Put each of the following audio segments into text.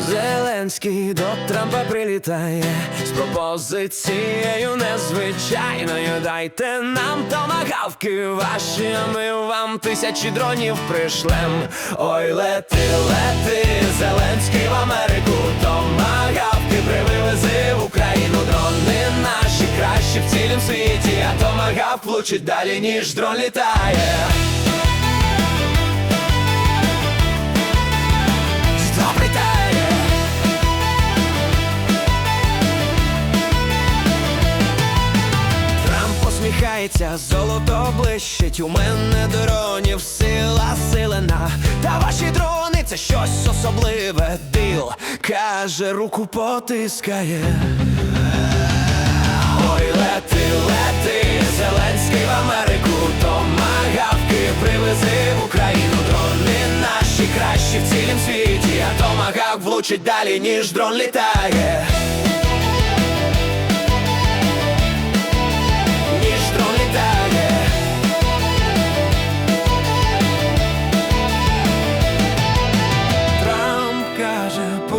Зеленський до Трампа прилітає з пропозицією незвичайною. Дайте нам томагавки ваші, а ми вам тисячі дронів пришлем. Ой, лети, лети, Зеленський в Америку, томагавки привези в Україну. Дрони наші кращі в цілім світі, а томагавк влучить далі, ніж дрон літає. Трамп посміхається, золото блищить. У мене дронів сила силена. Та ваші дрони це щось особливе. Дил каже, руку потискає. Ой, лети, лети, Зеленський в Америку, томагавки привези в Україну. Дрони наші кращі в цілім світі, а томагавк влучить далі, ніж дрон літає.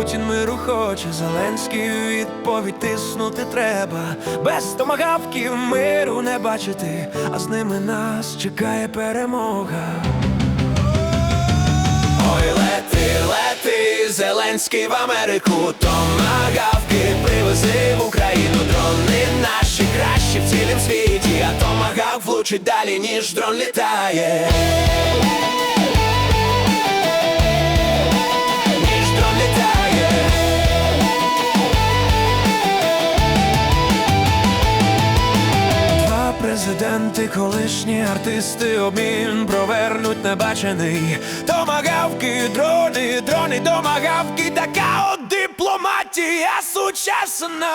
Путін миру хоче, Зеленський відповідь тиснути треба. Без томагавків миру не бачити, а з ними нас чекає перемога. Ой, лети, лети, Зеленський в Америку, томагавки привези в Україну. Дрони наші кращі в цілім світі, а томагавк влучить далі, ніж дрон літає. Два президенти, колишні артисти, обмін провернуть небачений. Домагавки, дрони, дрони, домагавки, така от дипломатія сучасна.